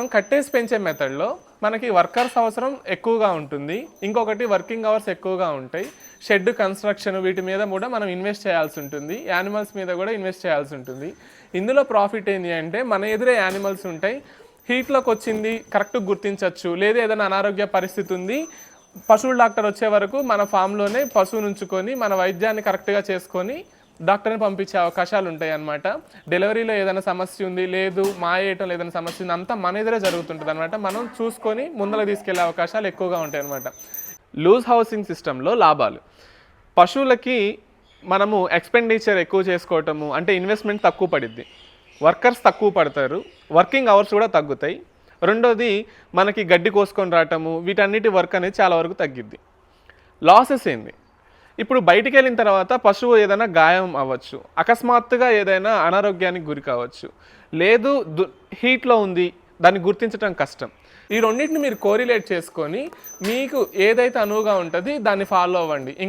మనం కట్టేసి పెంచే మెథడ్లో మనకి వర్కర్స్ అవసరం ఎక్కువగా ఉంటుంది. ఇంకొకటి వర్కింగ్ అవర్స్ ఎక్కువగా ఉంటాయి. షెడ్ కన్స్ట్రక్షన్ వీటి మీద కూడా మనం ఇన్వెస్ట్ చేయాల్సి ఉంటుంది. యానిమల్స్ మీద కూడా ఇన్వెస్ట్ చేయాల్సి ఉంటుంది. ఇందులో ప్రాఫిట్ ఏంటి అంటే మన ఎదురే యానిమల్స్ ఉంటాయి. హీట్లోకి వచ్చింది కరెక్ట్గా గుర్తించవచ్చు లేదా ఏదైనా అనారోగ్య పరిస్థితి ఉంది పశువుల డాక్టర్ వచ్చే వరకు మన ఫామ్లోనే పశువును ఉంచుకొని మన వైద్యాన్ని కరెక్ట్గా చేసుకొని డాక్టర్ని పంపించే అవకాశాలు ఉంటాయి అన్నమాట డెలివరీలో ఏదైనా సమస్య ఉంది లేదు మాయేయటం ఏదైనా సమస్య ఉంది అంతా మన ఎదురే జరుగుతుంటుంది అనమాట మనం చూసుకొని ముందర తీసుకెళ్ళే అవకాశాలు ఎక్కువగా ఉంటాయి అనమాట లూజ్ హౌసింగ్ సిస్టంలో లాభాలు. పశువులకి మనము ఎక్స్పెండిచర్ ఎక్కువ చేసుకోవటము అంటే ఇన్వెస్ట్మెంట్ తక్కువ పడిద్ది. వర్కర్స్ తక్కువ పడతారు వర్కింగ్ అవర్స్ కూడా తగ్గుతాయి. రెండోది మనకి గడ్డి కోసుకొని రావటము వీటన్నిటి వర్క్ అనేది చాలా వరకు తగ్గిద్ది. లాసెస్ ఏంది? ఇప్పుడు బయటికి వెళ్ళిన తర్వాత పశువు ఏదైనా గాయం అవ్వచ్చు అకస్మాత్తుగా ఏదైనా అనారోగ్యానికి గురి కావచ్చు. లేదు దు హీట్లో ఉంది దాన్ని గుర్తించడం కష్టం. ఈ రెండింటిని మీరు కోరిలేట్ చేసుకొని మీకు ఏదైతే అనువుగా ఉంటుంది దాన్ని ఫాలో అవ్వండి. ఇంకో